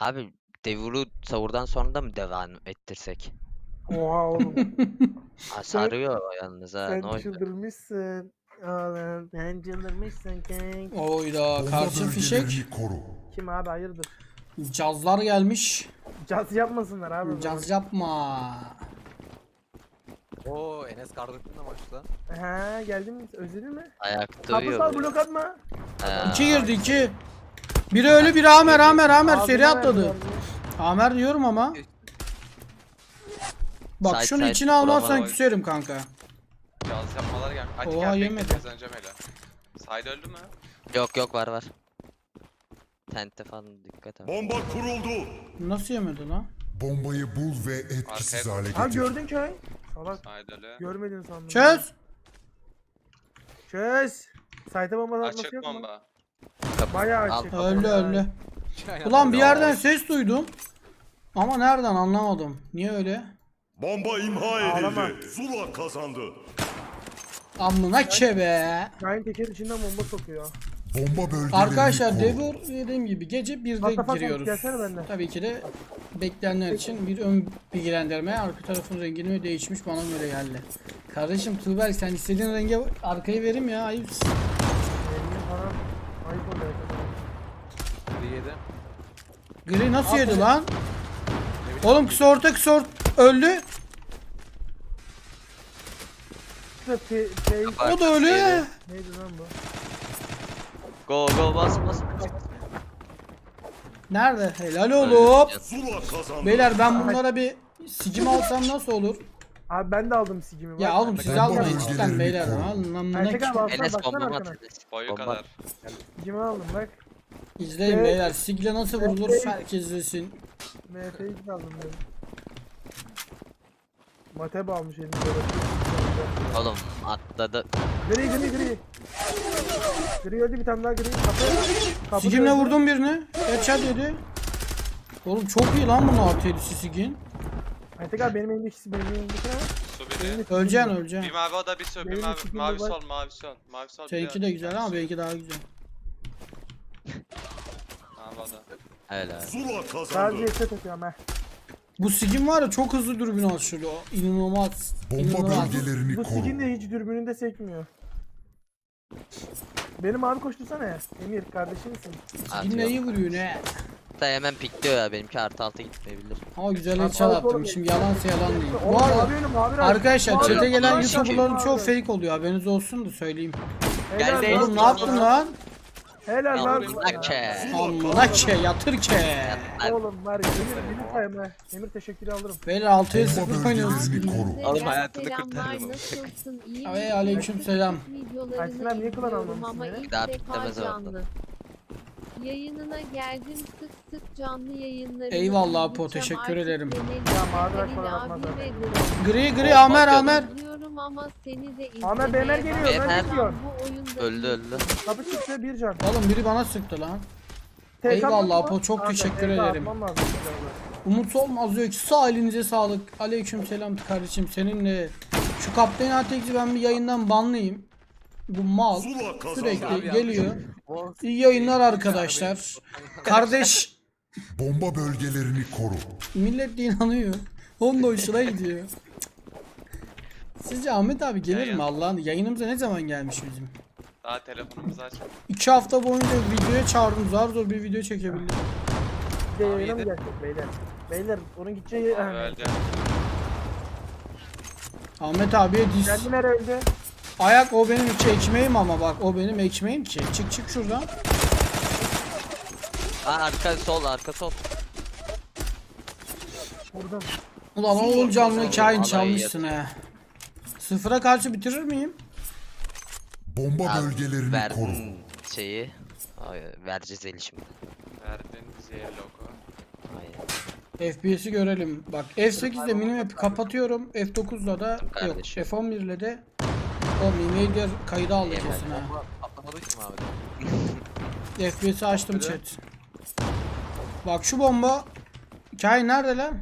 Abi Devil'u savurdan sonra da mı devam ettirsek? Oha oğlum. Ha, sarıyor yalnız ha. Sen Ne olacak? çıldırmışsın. Oğlum sen çıldırmışsın kank. Oyda karşı fişek. koru. Kim abi hayırdır? Cazlar gelmiş. Caz yapmasınlar abi. o zaman. Caz yapma. Oo Enes kardeşim de maçta. Ha geldin mi? Özledin mi? Ayakta Kapı uyuyor. sal bu. blok atma. Ha, İki girdi iki. Biri ölü biri Amer Amer Amer seri atladı. Amer diyorum ama. Bak Side şunu side içine almazsan vuramadan. küserim kanka. Yaz yapmalar gelmiş. Hadi Oha, gel bekle yemedi. kazanacağım hele. Sahil öldü mü? Yok yok var var. Tente falan dikkat et. Bomba kuruldu. Nasıl yemedi lan? Bombayı bul ve etkisiz Arkaya- hale Ha getir. gördün köy. Salak. Ölü. Görmedin sandım. Çöz. Çöz. Sayta bomba atması Açık yok mu? bomba. Bayağı Al. açık. Öldü Ha. öldü. Ulan bir yerden ses duydum. Ama nereden anlamadım. Niye öyle? Bomba imha Ağlama. edildi. Zula kazandı. Amına ke be. Şahin teker içinden bomba sokuyor. Bomba bölgelerini Arkadaşlar koru. Devur dediğim gibi gece 1'de Mustafa sen giriyoruz. gelsene. Tabii ki de bekleyenler için bir ön bilgilendirme. Arka tarafın rengini değişmiş bana göre geldi. Kardeşim Tuğberk sen istediğin renge arkayı verim ya ayıp. Elini falan. Ayıp oluyor. Bir yedi. Gri nasıl yedi lan? Oğlum kısa orta kısa orta öldü. Pe- şey Bak, O da ölü. şeyde- neydi lan bu? Go go bas bas. Nerede? Helal. Zula kazandı. Beyler ben bunlara bir sicim alsam nasıl olur? Abi ben de aldım sigimi. Ya oğlum siz almayın cidden beyler. Alın lan Erkek abi alsana Enes baksana bombamı arkana. at. Enes. Boyu Bomba. kadar. Sigimi aldım bak. İzleyin Evet. beyler. Sigle nasıl vurulur herkes izlesin. MF'yi aldım ben. Mateb almış elini böyle. Oğlum atladı. Gri gri gri. Gri öldü bir tane daha gri. Kapı. Kapı Sigimle vurdum birini. Headshot yedi. Oğlum çok iyi lan bunun artı yedisi Sigin. Erkek abi benim elimdeki benim elimdeki ne? Öleceksin Bir mavi o da bir su. Bir mavi, mavi sol mavi sol. Mavi sol. Seninki de güzel ama benimki daha güzel. Mavi o da. Öyle. Zula kazandı. Sadece set atıyorum ha. Bu Sigin var ya çok hızlı dürbün açılıyor. İnanılmaz. Bomba İnanılmaz. bölgelerini Bu koru. sigin de hiç dürbününde sekmiyor. Benim abi koştursana ya. Emir kardeşimsin. Sigin de iyi vuruyor ne? Da hemen pikliyor ya benimki artı altı gitmeyebilir. Ama güzel headshot attım. oğlum. Şimdi yalansa yalan değil. Oğlum Bu arada abi önüm abi. arkadaşlar Abi, chat'e gelen abi, YouTuber'ların abi. çoğu fake oluyor. Haberiniz olsun da söyleyeyim. Helal Geldi. lan Oğlum ne yaptın lan? Helal lan. Amına ke. Yatır ke. Oğlum var ya Emir bir sayım ha. Emir teşekkürü alırım. Beyler 6'ya Bomba 0 oynuyoruz. Oğlum hayatını Ay, misin? aleyküm selam. Videolarını Ay, Sinan, niye almamışsın ilk Daha orada. canlı. Yayınına geldim sık sık canlı yayınlarını Eyvallah Apo, teşekkür ederim. Ya, zaten. Grom. Gri gri Amer Amer. İzliyorum ama seni de Ahmet izlemeye geliyor, ben. Bu oyunda Öldü öldü. Kapı çıktı bir can. Oğlum biri bana sıktı lan. TK Eyvallah mı? Apo, çok Kanka, teşekkür ederim. atmam lazım inşallah. Umut olmaz diyor ki sağ elinize sağlık. Aleyküm selam kardeşim seninle. Şu Kaptan Atek'i ben bir yayından banlayayım. Bu mal sürekli geliyor. İyi yayınlar arkadaşlar. Kardeş Bomba bölgelerini koru. millet de inanıyor. Onun da hoşuna gidiyor. Sizce Ahmet abi gelir mi. Allah'ın? Yayınımıza ne zaman gelmiş bizim? Daha telefonumuzu aç. İki hafta boyunca videoya çağırdım. Zar zor bir video çekebildim. Bir de yayına mı gelecek beyler? Beyler onun gideceği... Öldü. Ahmet abiye diz. Kendi nereye öldü? Ayak o benim iki ekmeğim ama bak o benim ekmeğim ki. Çık çık şuradan. Aa, arka sol arka sol. Vurdum. Ulan oğlum canlı kain çalmışsın he. Sıfıra karşı bitirir miyim? Bomba Abi, bölgelerini koru. Verdin şeyi. Ay, vereceğiz el şimdi. Verdin Z logo. Aynen. FPS'i görelim. Bak F8'de minimap'i kapatıyorum. F9'da da yok. Kardeşim. F11'le de o minimedir kaydı aldı Eyvallah. kesin ha. Atlamadı ki mi abi? FPS'i açtım chat. Bak şu bomba Kain nerede lan?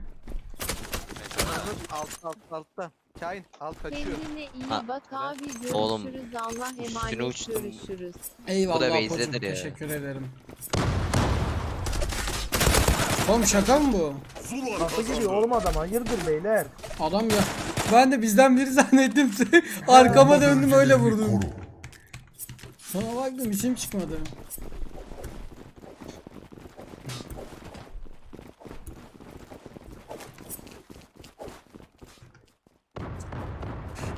Alt alt altta. Kain alt kaçıyor. Kendine iyi Ha. bak abi görüşürüz Oğlum, Allah emanet uçtum. görüşürüz. Eyvallah Bu da. Teşekkür ederim. Oğlum şaka mı bu? Nasıl gidiyor kazandı. oğlum adam hayırdır beyler. Adam ya. Ben de bizden biri zannettim. Arkama döndüm öyle vurdum. Sonra baktım isim çıkmadı.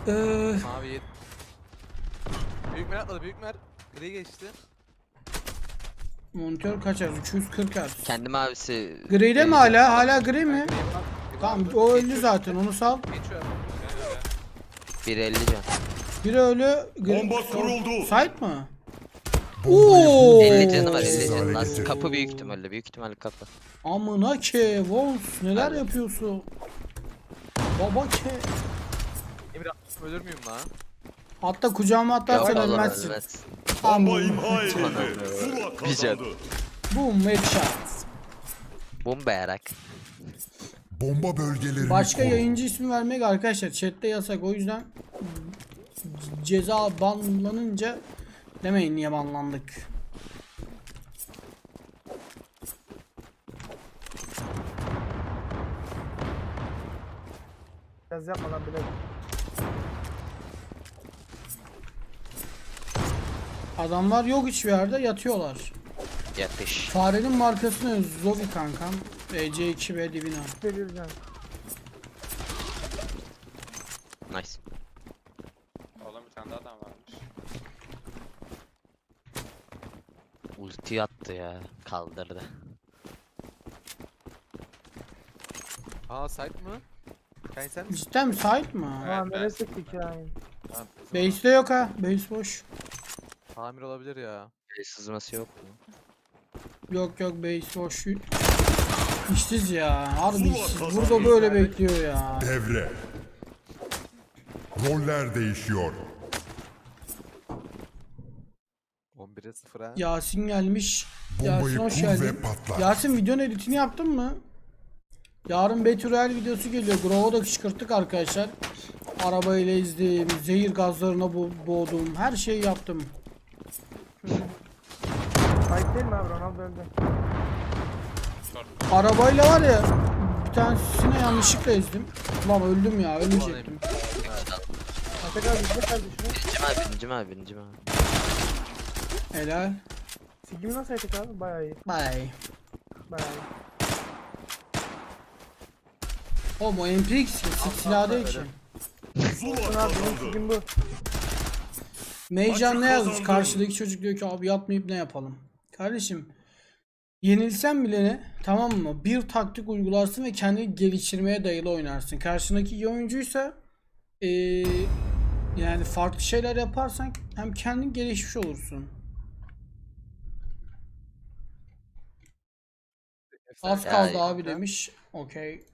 Ee, Mavi. Büyük mer atladı büyük mer. Gri geçti. monitör kaç Hz? 240 Hz. Kendi mavisi. Gri'de mi hala? Hala gri mi? Tamam o öldü zaten onu sal. Geçiyor. 1.50 can. Biri ölü. Gri... Bomba kuruldu. Site mı? Oo. 50 canı var 50 Siz canı. Nasıl kapı büyük ihtimalle. Büyük ihtimalle kapı. Amına ke Wolves neler yapıyorsun? Baba ke. Emir ölür müyüm lan? Hatta kucağıma atlarsan Yok, olur, ölmezsin. ölmez. Bomba imha edildi. Bir can. kazandı. Boom headshot. Bomba yarak. Bomba bölgelerini Başka koru. yayıncı ismi vermek arkadaşlar chatte yasak o yüzden ceza banlanınca demeyin niye banlandık. Biraz yapma lan bile. Adamlar yok hiçbir yerde yatıyorlar. Yatış. Farenin markası ne? Zovi kankam. E, EC2B dibine. Verircan. Nice. Oğlum bir tane daha adam varmış. Ulti attı ya. Kaldırdı. Aa site mı? Kayn sen misin? Cidden mi? Sait mi? Evet, Lan ben-? Tamam, o zaman Base'de yok ha. Base boş. Tamir olabilir ya. El sızması yok mu? Yok yok base boş. İşsiz ya. Harbi işsiz. Burada böyle bekliyor ya. Devre. Roller değişiyor. 11'e 0 ha. Yasin gelmiş. Bombayı Yasin hoş kur ve geldin. patlat. Yasin videonun editini yaptın mı? Yarın Betürel videosu geliyor. Grow'a da kışkırttık arkadaşlar. Arabayla ezdim, zehir gazlarına bo- boğdum, her şeyi yaptım. Ayıp değil mi abi Ronaldo öldü. Arabayla var ya, bir tanesine yanlışlıkla ezdim. Lan öldüm ya, ölmeyecektim. Atak abi izle kardeşini. Birincim abi birincim abi birincim abi. Helal. Sigimi nasıl ayıp abi? Bayağı iyi. Bye. Bayağı iyi. Oğlum o MP2 silah değil ki. Bakın abi benim sigim bu. Meycan ne yazmış? Karşıdaki çocuk diyor ki abi yatmayıp ne yapalım? Kardeşim yenilsen bile ne? Tamam mı? Bir taktik uygularsın ve kendini geliştirmeye dayalı oynarsın. Karşındaki iyi oyuncuysa eee, yani farklı şeyler yaparsan hem kendin gelişmiş olursun. Az kaldı abi demiş. Okey.